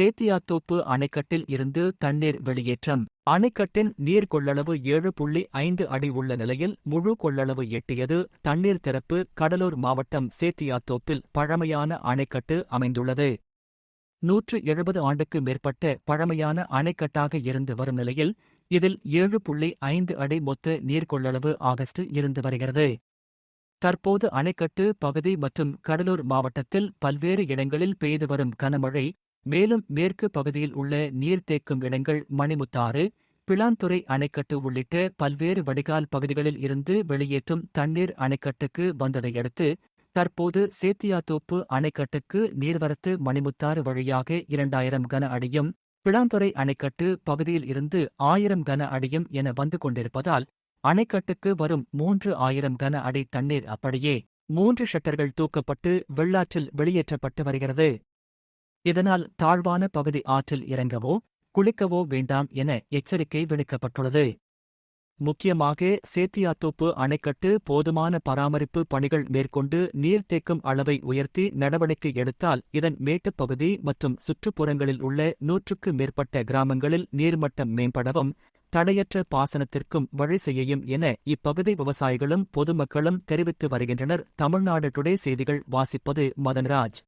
சேத்தியாத்தோப்பு அணைக்கட்டில் இருந்து தண்ணீர் வெளியேற்றம். அணைக்கட்டின் நீர் கொள்ளளவு ஏழு புள்ளி ஐந்து அடி உள்ள நிலையில் முழு கொள்ளளவு எட்டியது. தண்ணீர் திறப்பு கடலூர் மாவட்டம் சேத்தியாத்தோப்பில் பழமையான அணைக்கட்டு அமைந்துள்ளது. நூற்று எழுபது ஆண்டுக்கு மேற்பட்ட பழமையான அணைக்கட்டாக இருந்து வரும் நிலையில் இதில் ஏழு புள்ளி ஐந்து அடி மொத்த நீர்கொள்ளளவு ஆகஸ்ட் இருந்து வருகிறது. தற்போது அணைக்கட்டு பகுதி மற்றும் கடலூர் மாவட்டத்தில் பல்வேறு இடங்களில் பெய்து வரும் கனமழை மேலும் மேற்கு பகுதியில் உள்ள நீர்த்தேக்கும் இடங்கள் மணிமுத்தாறு பிளாந்துறை அணைக்கட்டு உள்ளிட்ட பல்வேறு வடிகால் பகுதிகளில் இருந்து வெளியேற்றும் தண்ணீர் அணைக்கட்டுக்கு வந்ததையடுத்து தற்போது சேத்தியாத்தோப்பு அணைக்கட்டுக்கு நீர்வரத்து மணிமுத்தாறு வழியாக இரண்டாயிரம் கன அடியும் பிளாந்துறை அணைக்கட்டு பகுதியில் இருந்து ஆயிரம் கன அடியும் என வந்து கொண்டிருப்பதால் அணைக்கட்டுக்கு வரும் மூன்று ஆயிரம் கன அடி தண்ணீர் அப்படியே மூன்று ஷட்டர்கள் தூக்கப்பட்டு வெள்ளாற்றில் வெளியேற்றப்பட்டு வருகிறது. இதனால் தாழ்வான பகுதி ஆற்றில் இறங்கவோ குளிக்கவோ வேண்டாம் என எச்சரிக்கை விடுக்கப்பட்டுள்ளது. முக்கியமாக சேத்தியாத்தோப்பு அணைக்கட்டு போதுமான பராமரிப்பு பணிகள் மேற்கொண்டு நீர்த்தேக்கும் அளவை உயர்த்தி நடவடிக்கை எடுத்தால் இதன் மேட்டுப் பகுதி மற்றும் சுற்றுப்புறங்களில் உள்ள நூற்றுக்கு மேற்பட்ட கிராமங்களில் நீர்மட்டம் மேம்படவும் தடையற்ற பாசனத்திற்கும் வழி செய்யும் என இப்பகுதி விவசாயிகளும் பொதுமக்களும் தெரிவித்து வருகின்றனர். தமிழ்நாடு டுடே செய்திகள் வாசிப்பது மதன்ராஜ்.